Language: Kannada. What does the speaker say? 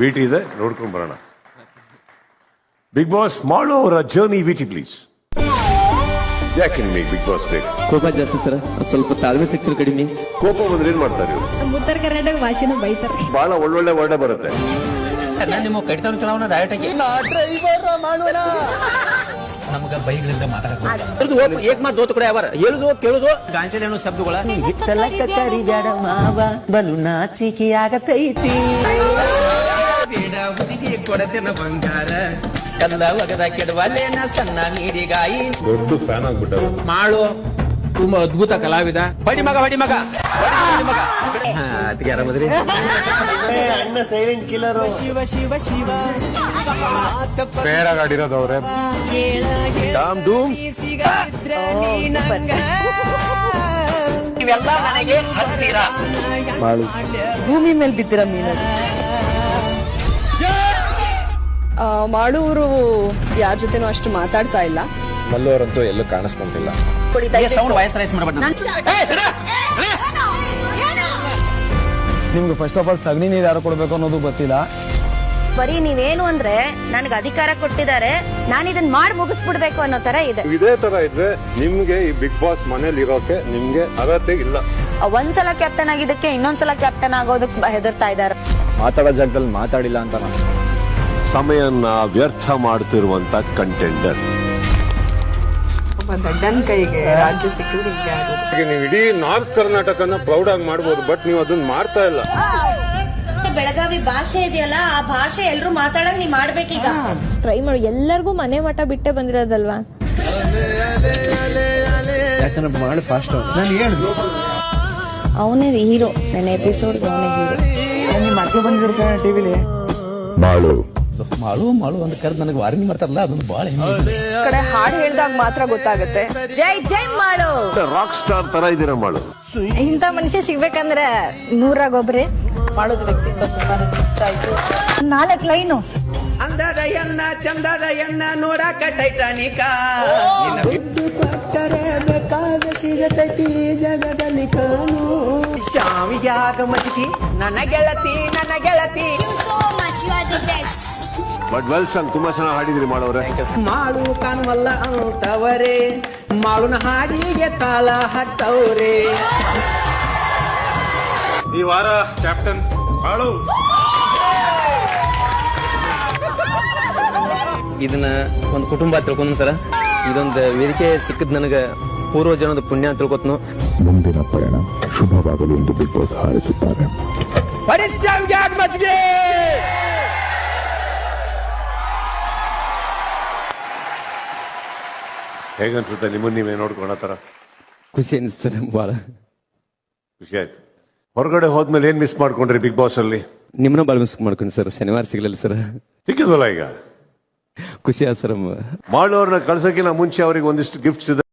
ವಿಟಿ ಇದೆ ನೋಡ್ಕೊಂಡು ಬರೋಣ. ಬಿಗ್ ಬಾಸ್ ಮಾಡೋ ಅವರ ಜರ್ನಿ ವಿಟಿ ಪ್ಲೀಸ್ ಯಾಕೆ ನಿಮಗೆ ಬಿಗ್ ಬಾಸ್ ಬೇಕು? ಕೋಪ ಜಾಸ್ತಿ ಸರ್. ಸ್ವಲ್ಪ ತಾಳ್ಮೆ ಶಕ್ತಿ ಕಡಿಮೆ. ಕೋಪ ಬಂದ್ರೆ ಏನ್ ಮಾಡ್ತಾರೆ ಇವ್ರು? ಉತ್ತರ ಕರ್ನಾಟಕ ಭಾಷೆನ ಬೈತಾರೆ. ಬಹಳ ಒಳ್ಳೊಳ್ಳೆ ವರ್ಡ ಬರುತ್ತೆ. ನಿಮ್ಮ ಕಡಿತವನ್ನ ಕೆಲವನ್ನ ಡೈರೆಕ್ಟ್ ಆಗಿ ನಮ್ಗ ಬೈಗಳಿಂದ ಮಾತಾಡಕ್ ಏಕ್ ಮಾತು ದೋತ ಕೂಡ ಯಾವಾರ ಹೇಳುದು ಕೇಳುದು ಗಾಂಚಲೇನು ಶಬ್ದಗಳ. ಹಿತ್ತಲಕ್ಕ ಬೇಡ ಮಾವ ಬಲು ನಾಚಿಕೆ ಆಗತೈತಿ ಕೊಡತೆನ ಬಂಗಾರ ಕಲ್ಲ ಒಗದ ಕೆಡವಲೇನ ಸಣ್ಣ ನೀರಿಗಾಯಿ ದೊಡ್ಡ ಫ್ಯಾನ್ ಆಗ್ಬಿಟ್ಟ ಮಾಳು ತುಂಬಾ ಅದ್ಭುತ ಕಲಾವಿದ ಬಡಿ ಮಗ ಬಡಿ ಮಗ ಅದಕ್ಕೆ ಆರಾಮದ್ರಿ ಅಣ್ಣ ಸೈಲೆಂಟ್ ಕಿಲ್ಲರ್ ಶಿವ ಶಿವ ಶಿವ ಆಡಿರೋದು ಅವ್ರೆ ಡಾಮ್ ಡೂಮ್ ಇವೆಲ್ಲ ನನಗೆ ಹತ್ತಿರ ಭೂಮಿ ಮೇಲೆ ಬಿದ್ದಿರ ಮೀನು ಮಾಡುವರು ಯಾರ ಜೊತೆನೂ ಅಷ್ಟು ಮಾತಾಡ್ತಾ ಇಲ್ಲ. ಮಲ್ಲೋರಂತೂ ಎಲ್ಲೂ ಕಾಣಿಸ್ಕೊಂತಿಲ್ಲ. ಸೌಂಡ್ ವಾಯ್ಸ್ ರೈಸ್ ಮಾಡ್ಬೇಡ. ನಿಮ್ಗೆ ಫಸ್ಟ್ ಆಫ್ ಆಲ್ ಸಗಣಿ ನೀರು ಯಾರು ಕೊಡ್ಬೇಕು ಅನ್ನೋದು ಗೊತ್ತಿಲ್ಲ. ಬರೀ ನೀವೇನು ಅಂದ್ರೆ ನನಗೆ ಅಧಿಕಾರ ಕೊಟ್ಟಿದ್ದಾರೆ ನಾನು ಇದನ್ನ ಮಾಡಿ ಮುಗಿಸ್ಬಿಡ್ಬೇಕು ಅನ್ನೋ ತರ ಇದೆ. ಇದೇ ತರ ಇದ್ರೆ ನಿಮ್ಗೆ ಈ ಬಿಗ್ ಬಾಸ್ ಮನೇಲಿ ಇರೋಕೆ ನಿಮ್ಗೆ ಅಗತ್ಯ ಇಲ್ಲ. ಒಂದ್ಸಲ ಕ್ಯಾಪ್ಟನ್ ಆಗಿದ್ದಕ್ಕೆ ಇನ್ನೊಂದ್ಸಲ ಕ್ಯಾಪ್ಟನ್ ಆಗೋದಕ್ಕೆ ಹೆದರ್ತಾ ಇದ್ದಾರೆ. ಮಾತಾಡೋ ಜಾಗದಲ್ಲಿ ಮಾತಾಡಿಲ್ಲ ಅಂತ ನಾನು. ಸಮಯನ ವ್ಯರ್ಥ ಮಾಡ್ತಿರುವಂತ ಕಂಟೆಂಡರ್ ದಡ್ಡನ್ ಕೈಗೆ ರಾಜ್ಯ ಸಿಕ್ಕಿದ್ರೆ ಹೀಗೆ ಆಗೋದು ಈಗ ನೀವು ಇಡೀ ನಾರ್ತ್ ಕರ್ನಾಟಕನ ಪ್ರೌಡ್ ಆಗಿ ಮಾಡ್ಬೋದು ಬಟ್ ನೀವು ಅದನ್ನ ಮಾಡ್ತಾ ಇಲ್ಲ. ಬೆಳಗಾವಿ ಭಾಷೆ ಇದೆಯಲ್ಲ ಆ ಭಾಷೆ ಎಲ್ರು ಮಾತಾಡಂಗ್ ನೀ ಮಾಡ್ಬೇಕೀಗ. ಟ್ರೈ ಮಾಡಿ ಎಲ್ಲರಿಗೂ ಮನೆ ಮಠ ಬಿಟ್ಟೆ ಬಂದಿರೋದಲ್ವಾ? ಯಾಕಂದ್ರೆ ಮಾಡಿ ಫಾಸ್ಟ್ ನಾನು ಹೇಳಿದ್ರು ಅವನೇ ಹೀರೋ ನನ್ನ ಎಪಿಸೋಡ್ ಅವನೇ ಹೀರೋ ಅಕ್ಕ ಬಂದಿರ್ತಾನೆ ಟಿವಿಲಿ ಮಾಡು ಮಾಡು ಅಂತ ಕರೆದು ನನಗೆ ವಾರ್ನಿಂಗ್ ಮಾಡ್ತಾರಲ್ಲ ಅದೊಂದು ಭಾಳ ಕಡೆ ಹಾಡು ಹೇಳ್ದಾಗ ಮಾತ್ರ ಗೊತ್ತಾಗುತ್ತೆ. ಜೈ ಜೈ ಮಾಡು. ರಾಕ್ ಸ್ಟಾರ್ ತರ ಇದೀರ ಮಾಡು. ಇಂಥ ಮನುಷ್ಯ ಸಿಗ್ಬೇಕಂದ್ರೆ ನೂರಾಗ ಒಬ್ರಿ. ಮಾಡೋದು ವ್ಯಕ್ತಿತ್ವ ತುಂಬಾನೇ ಇಷ್ಟ ಆಯ್ತು. ನಾಲ್ಕು ಲೈನು. ಅಂದದ ಎನ್ನ ಚಂದದ ಎನ್ನ ನೋಡಾಕ ಟೈಟಾನಿಕ ಬೇಕಾದ ಸಿಗತೈತಿ ಜಗದಲ್ಲಿ ಕಾನು ಆಗ ಮಜ್ಗಿ ನನ್ನ ಗೆಳತಿ ನನ್ನ ಗೆಳತಿ. ಬಟ್ ವೆಲ್ ಸಾಂಗ್ ತುಂಬಾ ಚೆನ್ನಾಗಿ ಹಾಡಿದ್ರಿ ಮಾಡೋರೆ ಮಾಡು ಕಾಣುವಲ್ಲ ಅಂತವರೇ ಮಾಳುನ ಹಾಡಿಗೆ ತಾಳ ಹಾಕ್ತವ್ರೆ. ಈ ವಾರ ಕ್ಯಾಪ್ಟನ್ ಮಾಳು. ಇದನ್ನ ಒಂದು ಕುಟುಂಬ ತಿಳ್ಕೊಂಡ್ ಸರ ಇದೊಂದು ವೇದಿಕೆ ಸಿಕ್ಕದ್ ನನಗೆ ಪೂರ್ವಜನದ ಪುಣ್ಯ ಅಂತ ತಿಳ್ಕೊತ್ನು. ಮುಂದಿನ ಪಯಣ ಶುಭವಾಗಲು ಎಂದು ಬಿಗ್ ಬಾಸ್ ಹಾರೈಸುತ್ತಾರೆ ಹೇಗನ್ಸುತ್ತೆ ನಿಮ್ಮನ್ನು ನೀವೇ ನೋಡ್ಕೊಳೋ ತರ ಖುಷಿ ಅನಿಸ್ತಾರೆ ಭಾಳ. ಖುಷಿ ಆಯ್ತು. ಹೊರಗಡೆ ಹೋದ್ಮೇಲೆ ಏನ್ ಮಿಸ್ ಮಾಡ್ಕೊಂಡ್ರಿ ಬಿಗ್ ಬಾಸ್ ಅಲ್ಲಿ? ನಿಮ್ಮನ್ನ ಭಾಳ ಮಿಸ್ ಮಾಡ್ಕೊಂಡು ಸರ್ ಶನಿವಾರ ಸಿಗ್ಲಿಲ್ಲ ಸರ್. ಸಿಕ್ಕಿದ್ವಲ್ಲ ಈಗ? ಖುಷಿ ಆಯ್ತು ಸರ್. ಮಾಡೋರ್ನ ಕಳ್ಸೋಕಿನ ಮುಂಚೆ ಅವ್ರಿಗೆ ಒಂದಿಷ್ಟು ಗಿಫ್ಟ್ಸ್ ಇದೆ